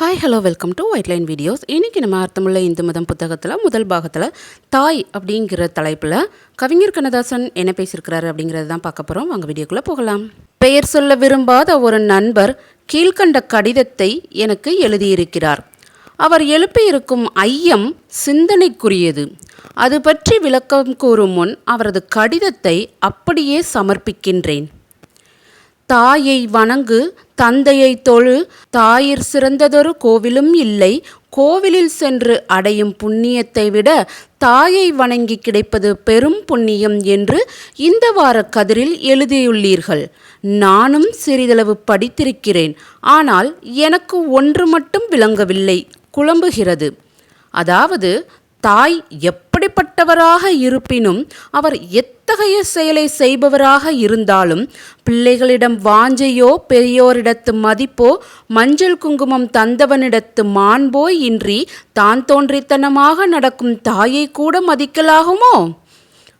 Hi hello welcome to white line videos இன்றைக்கி நம்ம அர்த்தமுள்ள இந்து மதம் புத்தகத்தில் முதல் பாகத்தில் தாய் அப்படிங்கிற தலைப்பில் கவிஞர் கண்ணதாசன் என்ன பேசியிருக்கிறாரு அப்படிங்கிறது தான் பார்க்க போகிறோம் வாங்க வீடியோக்குள்ளே போகலாம். பெயர் சொல்ல விரும்பாத ஒரு நண்பர் கீழ்கண்ட கடிதத்தை எனக்கு எழுதியிருக்கிறார். அவர் எழுப்பியிருக்கும் ஐயம் சிந்தனைக்குரியது. அது பற்றி விளக்கம் கூறும் முன் அவரது கடிதத்தை அப்படியே சமர்ப்பிக்கின்றேன். தாயை வணங்கு தந்தையை தொழு தாயிற் சிறந்ததொரு கோவிலும் இல்லை. கோவிலில் சென்று அடையும் புண்ணியத்தை விட தாயை வணங்கி கிடைப்பது பெரும் புண்ணியம் என்று இந்த வார கதிரில் எழுதியுள்ளீர்கள். நானும் சிறிதளவு படித்திருக்கிறேன். ஆனால் எனக்கு ஒன்று மட்டும் விளங்கவில்லை. குழம்புகிறது. அதாவது தாய் எப்படிப்பட்டவராக இருப்பினும் அவர் எத்தகைய செயலை செய்பவராக இருந்தாலும் பிள்ளைகளிடம் வாஞ்சையோ பெரியோரிடத்து மதிப்போ மஞ்சள் குங்குமம் தந்தவனிடத்து மாண்போ இன்றி தான் தோன்றித்தனமாக நடக்கும் தாயை கூட மதிக்கலாகுமோ?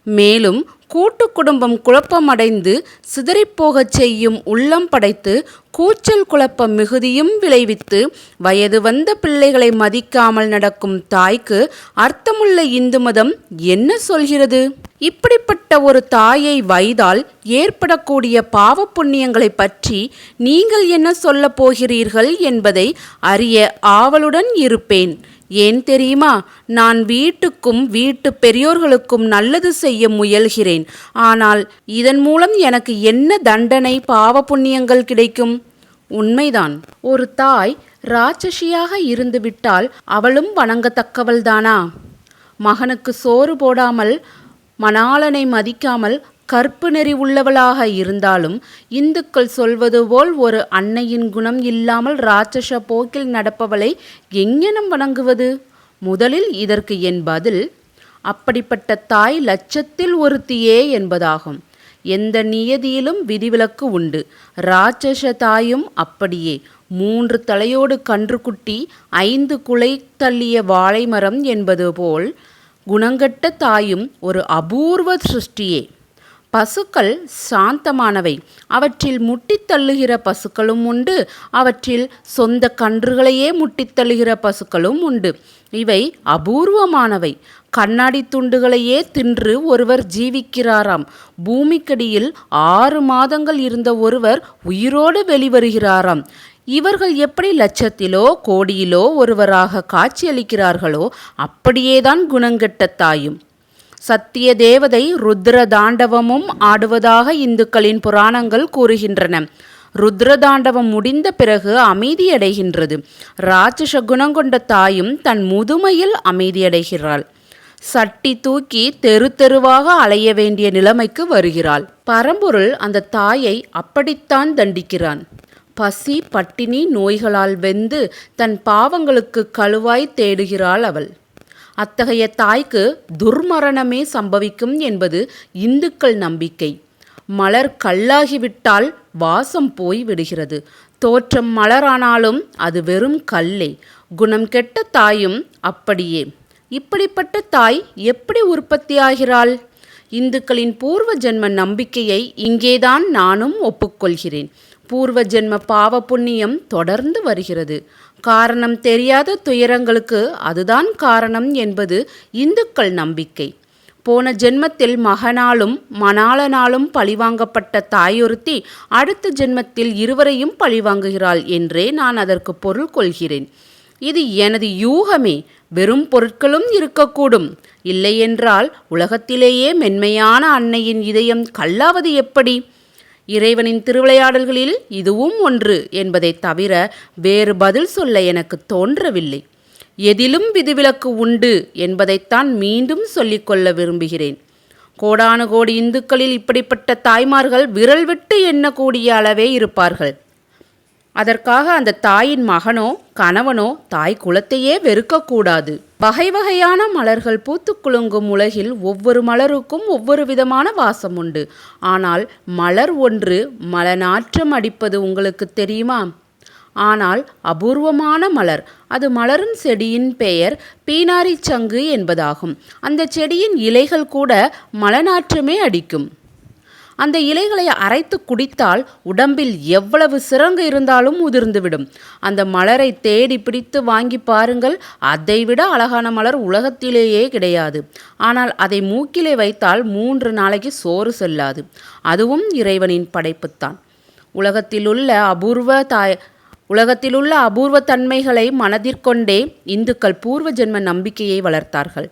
மேலும் கூட்டு குடும்பம் குழப்பமடைந்து சிதறிப்போகச் செய்யும் உள்ளம் படைத்து கூச்சல் குழப்பம் மிகுதியும் விளைவித்து வயது வந்த பிள்ளைகளை மதிக்காமல் நடக்கும் தாய்க்கு அர்த்தமுள்ள இந்து மதம் என்ன சொல்கிறது? இப்படிப்பட்ட ஒரு தாயை வைதால் ஏற்படக்கூடிய பாவ புண்ணியங்களை பற்றி நீங்கள் என்ன சொல்லப் போகிறீர்கள் என்பதை அறிய ஆவலுடன் இருப்பேன். ஏன் தெரியுமா? நான் வீட்டுக்கும் வீட்டு பெரியோர்களுக்கும் நல்லது செய்ய முயல்கிறேன். ஆனால் இதன் மூலம் எனக்கு என்ன தண்டனை பாவ புண்ணியங்கள் கிடைக்கும்? உண்மைதான். ஒரு தாய் ராட்சசியாக இருந்துவிட்டால் அவளும் வணங்கத்தக்கவள்தானா? மகனுக்கு சோறு போடாமல் மணாளனை மதிக்காமல் கற்பு நெறி உள்ளவளாக இருந்தாலும் இந்துக்கள் சொல்வது போல் ஒரு அன்னையின் குணம் இல்லாமல் ராட்சச போக்கில் நடப்பவளை எங்கெனம் வணங்குவது? முதலில் இதற்கு என் பதில் அப்படிப்பட்ட தாய் லட்சத்தில் ஒருத்தியே என்பதாகும். எந்த நியதியிலும் விதிவிலக்கு உண்டு. ராட்சச தாயும் அப்படியே. மூன்று தலையோடு கன்றுக்குட்டி ஐந்து குலை தள்ளிய வாழை மரம் என்பது போல் குணங்கட்ட தாயும் ஒரு அபூர்வ சிருஷ்டியே. பசுக்கள் சாந்தமானவை. அவற்றில் முட்டித் தள்ளுகிற பசுக்களும் உண்டு. அவற்றில் சொந்த கன்றுகளையே முட்டித் தள்ளுகிற பசுக்களும் உண்டு. இவை அபூர்வமானவை. கண்ணாடி துண்டுகளையே தின்று ஒருவர் ஜீவிக்கிறாராம். பூமிக்கடியில் ஆறு மாதங்கள் இருந்த ஒருவர் உயிரோடு வெளிவருகிறாராம். இவர்கள் எப்படி லட்சத்திலோ கோடியிலோ ஒருவராக காட்சியளிக்கிறார்களோ அப்படியேதான் குணங்கெட்ட தாயும். சத்திய தேவதை ருத்ர தாண்டவமும் ஆடுவதாக இந்துக்களின் புராணங்கள் கூறுகின்றன. ருத்ர தாண்டவம் முடிந்த பிறகு அமைதியடைகின்றது. ராட்சச குணங்கொண்ட தாயும் தன் முதுமையில் அமைதியடைகிறாள். சட்டி தூக்கி தெரு தெருவாக அலைய வேண்டிய நிலைமைக்கு வருகிறாள். பரம்பொருள் அந்த தாயை அப்படித்தான் தண்டிக்கிறான். பசி பட்டினி நோய்களால் வெந்து தன் பாவங்களுக்கு கழுவாய் தேடுகிறாள் அவள். அத்தகைய தாய்க்கு துர்மரணமே சம்பவிக்கும் என்பது இந்துக்கள் நம்பிக்கை. மலர் கல்லாகிவிட்டால் வாசம் போய் விடுகிறது. தோற்றம் மலரானாலும் அது வெறும் கல்லே. குணம் கெட்ட தாயும் அப்படியே. இப்படிப்பட்ட தாய் எப்படி உற்பத்தியாகிறாள்? இந்துக்களின் பூர்வ ஜென்ம நம்பிக்கையை இங்கேதான் நானும் ஒப்புக்கொள்கிறேன். பூர்வ ஜென்ம பாவ புண்ணியம் தொடர்ந்து வருகிறது. காரணம் தெரியாத துயரங்களுக்கு அதுதான் காரணம் என்பது இந்துக்கள் நம்பிக்கை. போன ஜென்மத்தில் மகனாலும் மணாளனாலும் பழிவாங்கப்பட்ட தாயொருத்தி அடுத்த ஜென்மத்தில் இருவரையும் பழிவாங்குகிறாள் என்றே நான் அதற்கு பொருள் கொள்கிறேன். இது எனது யூகமே. வெறும் பொருட்களும் இருக்கக்கூடும். இல்லையென்றால் உலகத்திலேயே மென்மையான அன்னையின் இதயம் கல்லாவது எப்படி? இறைவனின் திருவிளையாடல்களில் இதுவும் ஒன்று என்பதை தவிர வேறு பதில் சொல்ல எனக்கு தோன்றவில்லை. எதிலும் விதிவிலக்கு உண்டு என்பதைத்தான் மீண்டும் சொல்லிக்கொள்ள விரும்புகிறேன். கோடானு கோடி இந்துக்களில் இப்படிப்பட்ட தாய்மார்கள் விரல் விட்டு எண்ணக்கூடிய அளவே இருப்பார்கள். அதற்காக அந்த தாயின் மகனோ கணவனோ தாய் குலத்தையே வெறுக்கக்கூடாது. வகை வகையான மலர்கள் பூத்து குலுங்கும் உலகில் ஒவ்வொரு மலருக்கும் ஒவ்வொரு விதமான வாசம் உண்டு. ஆனால் மலர் ஒன்று மலநாற்றம் அடிப்பது உங்களுக்கு தெரியுமா? ஆனால் அபூர்வமான மலர் அது மலரும் செடியின் பெயர் பீனாரி சங்கு என்பதாகும். அந்த செடியின் இலைகள் கூட மலநாற்றமே அடிக்கும். அந்த இலைகளை அரைத்து குடித்தால் உடம்பில் எவ்வளவு சிறங்கு இருந்தாலும் உதிர்ந்துவிடும். அந்த மலரை தேடி பிடித்து வாங்கி பாருங்கள். அதைவிட அழகான மலர் உலகத்திலேயே கிடையாது. ஆனால் அதை மூக்கிலே வைத்தால் மூன்று நாளைக்கு சோறு செல்லாது. அதுவும் இறைவனின் படைப்புத்தான். உலகத்திலுள்ள அபூர்வ தாய் உலகத்திலுள்ள அபூர்வ தன்மைகளை மனதிற்கொண்டே இந்துக்கள் பூர்வ ஜென்ம நம்பிக்கையை வளர்த்தார்கள்.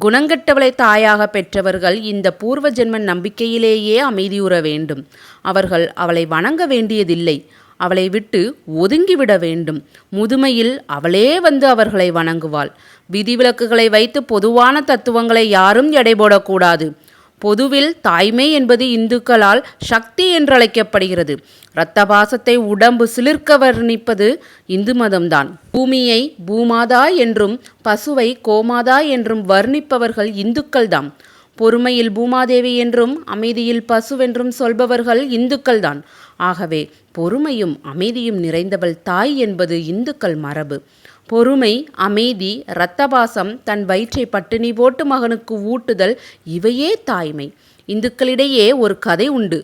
குணங்கெட்டவளை தாயாக பெற்றவர்கள் இந்த பூர்வ ஜென்ம நம்பிக்கையிலேயே அமைதியுற வேண்டும். அவர்கள் அவளை வணங்க வேண்டியதில்லை. அவளை விட்டு ஒதுங்கிவிட வேண்டும். முதுமையில் அவளே வந்து அவர்களை வணங்குவாள். விதிவிலக்குகளை வைத்து பொதுவான தத்துவங்களை யாரும் எடை போடக்கூடாது. பொதுவில் தாய்மை என்பது இந்துக்களால் சக்தி என்றழைக்கப்படுகிறது. இரத்த பாசத்தை உடம்பு சிலிர்க்க வர்ணிப்பது இந்து மதம்தான். பூமியை பூமாதா என்றும் பசுவை கோமாதா என்றும் வர்ணிப்பவர்கள் இந்துக்கள்தான் பொறுமையில் பூமாதேவி என்றும் அமைதியில் பசுவென்றும் சொல்பவர்கள் இந்துக்கள்தான். ஆகவே பொறுமையும் அமைதியும் நிறைந்தவள் தாய் என்பது இந்துக்கள் மரபு. பொறுமை அமைதி இரத்தபாசம் தன் வயிற்றை பட்டினி போட்டு மகனுக்கு ஊட்டுதல் இவையே தாய்மை. இந்துக்களிடையே ஒரு கதை உண்டு.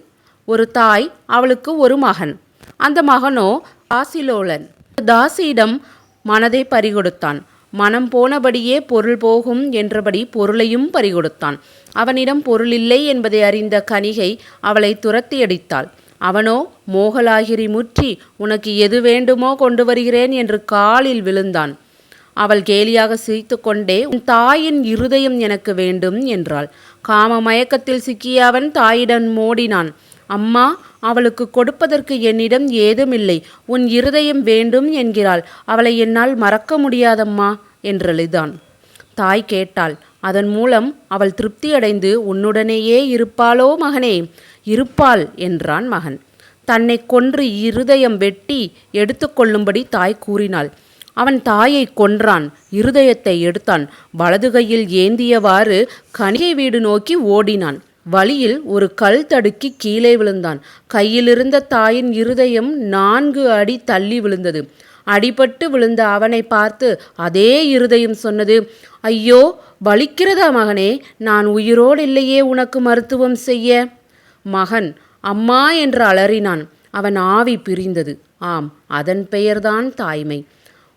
ஒரு தாய் அவளுக்கு ஒரு மகன். அந்த மகனோ தாசிலோலன். தாசியிடம் மனதை பறிகொடுத்தான். மனம் போனபடியே பொருள் போகும் என்றபடி பொருளையும் பறிகொடுத்தான். அவனிடம் பொருள் இல்லை என்பதை அறிந்த கனிகை அவளை துரத்தி அடித்தாள் அவனோ மோகலாகிரி முற்றி உனக்கு எது வேண்டுமோ கொண்டு வருகிறேன் என்று காலில் விழுந்தான். அவள் கேலியாக சிரித்து கொண்டே உன் தாயின் இருதயம் எனக்கு வேண்டும் என்றாள். காம மயக்கத்தில் சிக்கிய அவன் தாயிடம் மோடினான். அம்மா அவளுக்கு கொடுப்பதற்கு என்னிடம் ஏதுமில்லை. உன் இருதயம் வேண்டும் என்கிறாள். அவளை என்னால் மறக்க முடியாதம்மா என்றழுதான். தாய் கேட்டாள். அதன் மூலம் அவள் திருப்தியடைந்து உன்னுடனேயே இருப்பாளோ மகனே? இருப்பாள் என்றான் மகன். தன்னை கொன்று இருதயம் வெட்டி எடுத்துக்கொள்ளும்படி தாய் கூறினாள். அவன் தாயை கொன்றான். இருதயத்தை எடுத்தான். வலது கையில் ஏந்தியவாறு கணிகை வீடு நோக்கி ஓடினான். வழியில் ஒரு கல் தடுக்கி கீழே விழுந்தான். கையிலிருந்த தாயின் இருதயம் நான்கு அடி தள்ளி விழுந்தது. அடிபட்டு விழுந்த அவனை பார்த்து அதே இருதயம் சொன்னது ஐயோ வலிக்கிறதா மகனே? நான் உயிரோடு இல்லையே உனக்கு மருத்துவம் செய்ய? மகன் அம்மா என்று அலறினான். அவன் ஆவி பிரிந்தது. ஆம் அதன் பெயர்தான் தாய்மை.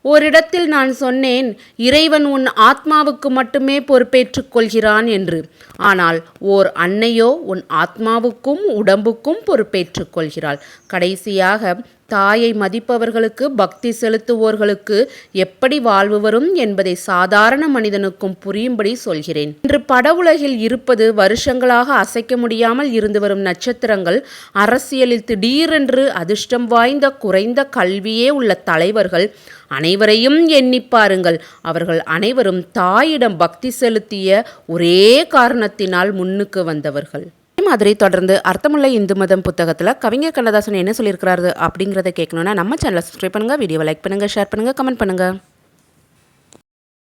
ஓரிடத்தில் நான் சொன்னேன் இறைவன் உன் ஆத்மாவுக்கு மட்டுமே பொறுப்பேற்றுக் கொள்கிறான் என்று. ஆனால் ஓர் அன்னையோ உன் ஆத்மாவுக்கும் உடம்புக்கும் பொறுப்பேற்றுக் கொள்கிறாள். கடைசியாக தாயை மதிப்பவர்களுக்கு பக்தி செலுத்துவோர்களுக்கு எப்படி வாழ்வு வரும் என்பதை சாதாரண மனிதனுக்கும் புரியும்படி சொல்கிறேன். இன்று படவுலகில் இருப்பது வருஷங்களாக அசைக்க முடியாமல் இருந்து வரும் நட்சத்திரங்கள் அரசியலில் திடீரென்று அதிர்ஷ்டம் வாய்ந்த குறைந்த கல்வியே உள்ள தலைவர்கள் அனைவரையும் எண்ணி பாருங்கள். அவர்கள் அனைவரும் தாயிடம் பக்தி செலுத்திய ஒரே காரணத்தினால் முன்னுக்கு வந்தவர்கள். மாதிரி தொடர்ந்து அர்த்தமுள்ள இந்து மதம் புத்தகத்தில் கவிஞர் கண்ணதாசன் என்ன சொல்லியிருக்கிறாரு அப்படிங்கிறத கேட்கணுன்னா நம்ம சேனலை சப்ஸ்கிரைப் பண்ணுங்கள் வீடியோவை லைக் பண்ணுங்கள் ஷேர் பண்ணுங்கள் கமெண்ட் பண்ணுங்கள்